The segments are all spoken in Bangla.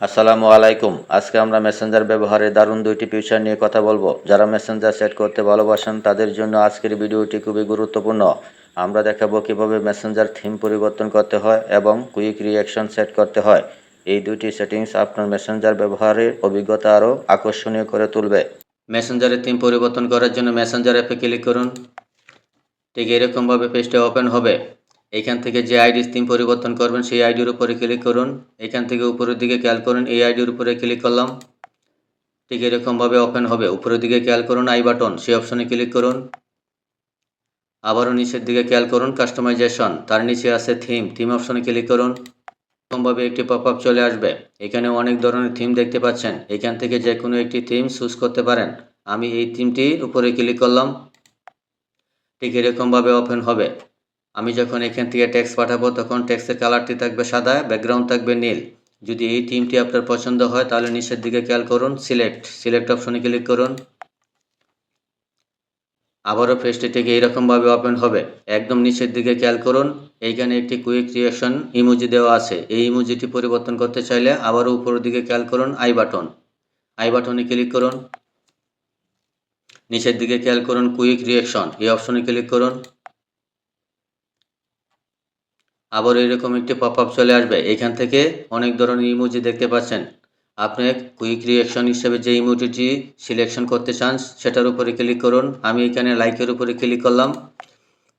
আসসালামু আলাইকুম। আজকে আমরা মেসেঞ্জার ব্যবহারে দারুণ দুইটি ফিউচার নিয়ে কথা বলব। যারা মেসেঞ্জার সেট করতে ভালোবাসেন, তাদের জন্য আজকের ভিডিওটি খুবই গুরুত্বপূর্ণ। আমরা দেখাবো কীভাবে মেসেঞ্জার থিম পরিবর্তন করতে হয় এবং কুইক রিয়াকশন সেট করতে হয়। এই দুইটি সেটিংস আপনার মেসেঞ্জার ব্যবহারের অভিজ্ঞতা আরও আকর্ষণীয় করে তুলবে। মেসেঞ্জারের থিম পরিবর্তন করার জন্য মেসেঞ্জার অ্যাপে ক্লিক করুন। ঠিক এরকমভাবে পেজটা ওপেন হবে। এখান থেকে যে আইডি থিম পরিবর্তন করবেন, সেই আইডির উপরে ক্লিক করুন। এখান থেকে উপরের দিকে খেয়াল করুন, এই আইডির উপরে ক্লিক করলাম। ঠিক এরকমভাবে ওপেন হবে। উপরের দিকে খেয়াল করুন, আই বাটন, সেই অপশনে ক্লিক করুন। আবারও নিচের দিকে খেয়াল করুন কাস্টমাইজেশন তার নিচে আছে থিম থিম অপশনে ক্লিক করুন। এরকমভাবে একটি পপ আপ চলে আসবে। এখানে অনেক ধরনের থিম দেখতে পাচ্ছেন। এখান থেকে যে কোনো একটি থিম চুজ করতে পারেন। আমি এই থিমটির উপরে ক্লিক করলাম। ঠিক এরকমভাবে ওপেন হবে। আমি যখন এখান থেকে টেক্সট পাঠাবো, তখন টেক্সটের কালারটি থাকবে সাদা ব্যাকগ্রাউন্ড থাকবে নীল। যদি এই থিমটি আপনার পছন্দ হয়, তাহলে নিচের দিকে খেয়াল করুন সিলেক্ট সিলেক্ট অপশনে ক্লিক করুন। আবারও পেজটি থেকে এইরকমভাবে ওপেন হবে। একদম নিচের দিকে খেয়াল করুন, এইখানে একটি কুইক রিয়াকশন ইমোজি দেওয়া আছে। এই ইমোজিটি পরিবর্তন করতে চাইলে আবারও উপরের দিকে খেয়াল করুন আই বাটন আই বাটনে ক্লিক করুন। নিচের দিকে খেয়াল করুন কুইক রিয়াকশন এই অপশনে ক্লিক করুন। আবার এরকম একটি পপ আপ চলে আসবে। এখান থেকে অনেক ধরনের ইমোজি দেখতে পাচ্ছেন। আপনি কুইক রিয়াকশন হিসেবে যে ইমোজিটি সিলেকশন করতে চান, সেটার উপরে ক্লিক করুন। আমি এখানে লাইকের উপরে ক্লিক করলাম।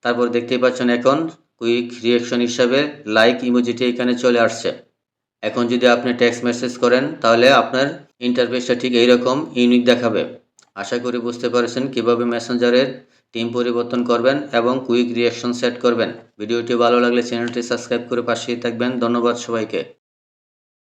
তারপর দেখতেই পাচ্ছেন এখন কুইক রিয়াকশন হিসাবে লাইক ইমোজিটি এখানে চলে আসছে। এখন যদি আপনি টেক্সট মেসেজ করেন, তাহলে আপনার ইন্টারফেসটা ঠিক এইরকম ইউনিক দেখাবে। আশা করি বুঝতে পারছেন কীভাবে মেসেঞ্জারের টিম পরিবর্তন করবেন এবং কুইক রিয়াকশন সেট করবেন। ভিডিওটি ভালো লাগলে চ্যানেলটি সাবস্ক্রাইব করে পাশেই থাকবেন। ধন্যবাদ সবাইকে।